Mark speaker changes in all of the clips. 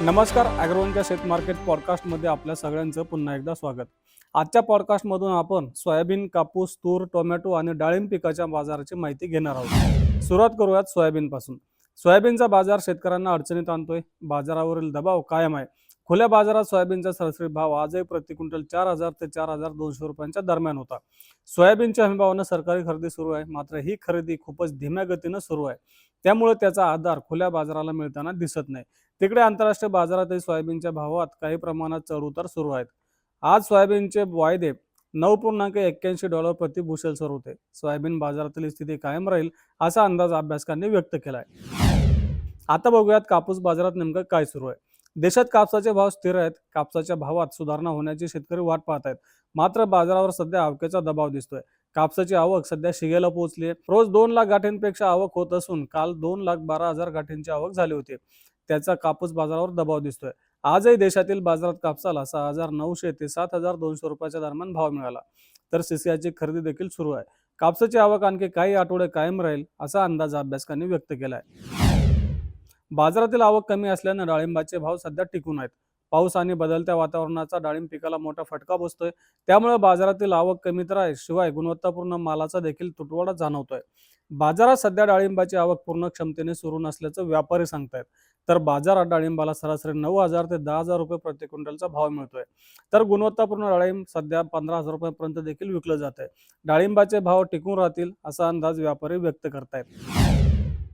Speaker 1: नमस्कार ॲग्रोवनच्या शेत मार्केट पॉडकास्टमध्ये आपल्या सगळ्यांचं पुन्हा एकदा स्वागत. आजच्या पॉडकास्टमधून आपण सोयाबीन कापूस तूर टोमॅटो आणि डाळिंब पिकाच्या बाजाराची माहिती घेणार आहोत. सुरुवात करूयात सोयाबीनपासून. सोयाबीनचा बाजार शेतकऱ्यांना अडचणीत आणतोय. बाजारावरील दबाव कायम आहे. खुल्या बाजारात सोयाबीनचा सरासरी भाव आजही प्रति क्विंटल चार हजार ते चार हजार दोनशे रुपयांच्या दरम्यान होता. सोयाबीनच्या हमीभावानं सरकारी खरेदी सुरू आहे. मात्र ही खरेदी खूपच धीम्या गतीनं सुरू आहे. त्यामुळे त्याचा आधार खुल्या बाजाराला मिळताना दिसत नाही. तिकडे आंतरराष्ट्रीय बाजारातही सोयाबीनच्या भावात काही प्रमाणात चढउतार सुरू आहेत. आज सोयाबीनचे वायदे नऊ पूर्णांक एक्क्याऐंशी डॉलर प्रति बुशेलसर होते. सोयाबीन बाजारातील स्थिती कायम राहील असा अंदाज अभ्यासकांनी व्यक्त केला आहे आता बघूयात कापूस बाजारात नेमकं काय सुरू आहे. देशात कापसाचे भाव स्थिर आहेत. कापसाच्या भावात सुधारणा होण्याची शेतकरी वाट पाहत आहेत मात्र बाजारावर सध्या आवकेचा दबाव दिसतोय. कापसाची आवक सध्या शिगेला पोहोचली आहे रोज दोन लाख गाठींपेक्षा आवक होत असून काल दोन लाख बारा हजार गाठींची आवक झाली होती. त्याचा कापूस बाजारावर दबाव दिसतोय. आजही देशातील बाजारात कापसाला सहा हजार नऊशे ते सात हजार दोनशे रुपयाच्या दरम्यान भाव मिळाला. तर सीसीआयची खरेदी देखील सुरू आहे. कापसाची आवक आणखी काही आठवडे कायम राहील असा अंदाज अभ्यासकांनी व्यक्त केला आहे बाजारातील आवक कमी असल्यानं डाळिंबाचे भाव सध्या टिकून आहेत. पाऊस आणि बदलत्या वातावरणाचा डाळिंब पिकाला मोठा फटका बसतोय. त्यामुळे बाजारातील आवक कमी तर आहे शिवाय गुणवत्तापूर्ण मालाचा देखील तुटवडा जाणवतोय. बाजारात सध्या डाळिंबाची आवक पूर्ण क्षमतेने सुरू नसल्याचं व्यापारी सांगतायत. तर बाजारात डाळिंबाला सरासरी नऊ हजार ते दहा हजार रुपये प्रति क्विंटलचा भाव मिळतोय. तर गुणवत्तापूर्ण डाळिंब सध्या पंधरा हजार रुपयापर्यंत देखील विकलं जात आहे डाळिंबाचे भाव टिकून राहतील असा अंदाज व्यापारी व्यक्त करतायत.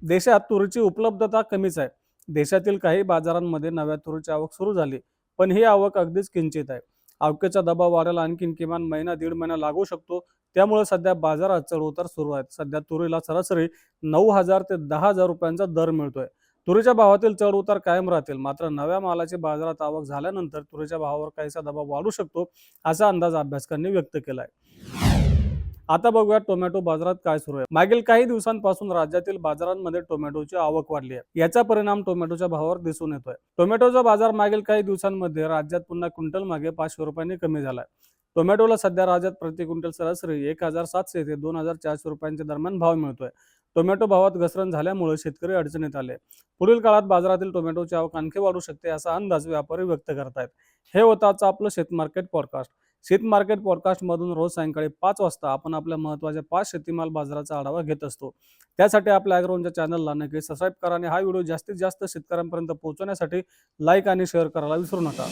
Speaker 1: देशात तुरीची उपलब्धता कमीच आहे. देशातील काही बाजारांमध्ये नव्या तुरीची आवक सुरू झाली पण ही आवक अगदीच किंचित आहे. आवकेचा दबाव वाढायला आणखीन किमान महिना दीड महिना लागू शकतो. त्यामुळे सध्या बाजारात चढउतार सुरू आहेत. सध्या तुरीला सरासरी नऊ हजार ते दहा हजार रुपयांचा दर मिळतोय. तुरीच्या भावातील चढउतार कायम राहतील. मात्र नव्या मालाची बाजारात आवक झाल्यानंतर तुरीच्या भावावर काहीसा दबाव वाढू शकतो असा अंदाज अभ्यासकांनी व्यक्त केला आहे आता बघूया टोमॅटो बाजारात काय सुरू आहे. मागील काही दिवसांपासून राज्यातील बाजारांमध्ये टोमॅटोची आवक वाढली आहे. याचा परिणाम टोमॅटोच्या भावावर दिसून येतोय. टोमॅटोचा बाजार मागील काही दिवसांमध्ये राज्यात पुन्हा क्विंटल मागे पाचशे रुपयांनी कमी झालाय. टोमॅटोला सध्या राज्यात प्रति क्विंटल सरासरी एक हजार सातशे ते दोन हजार चारशे रुपयांच्या दरम्यान भाव मिळतोय. टोमॅटो भावात घसरण झाल्यामुळे शेतकरी अडचणीत आले. पुढील काळात बाजारातील टोमॅटोची आवक आणखी वाढू शकते असा अंदाज व्यापारी व्यक्त करतायत. हे होताच आपलं शेत मार्केट पॉडकास्ट. शेत मार्केट पॉडकास्टमधून रोज सायंकाळी पाच वाजता आपण आपल्या महत्त्वाच्या पाच शेतीमाल बाजाराचा आढावा घेत असतो. त्यासाठी आपल्या ॲग्रोनच्या चॅनलला नक्की सबस्क्राईब करा आणि हा व्हिडिओ जास्तीत जास्त शेतकऱ्यांपर्यंत पोहोचवण्यासाठी लाईक आणि शेअर करायला विसरू नका.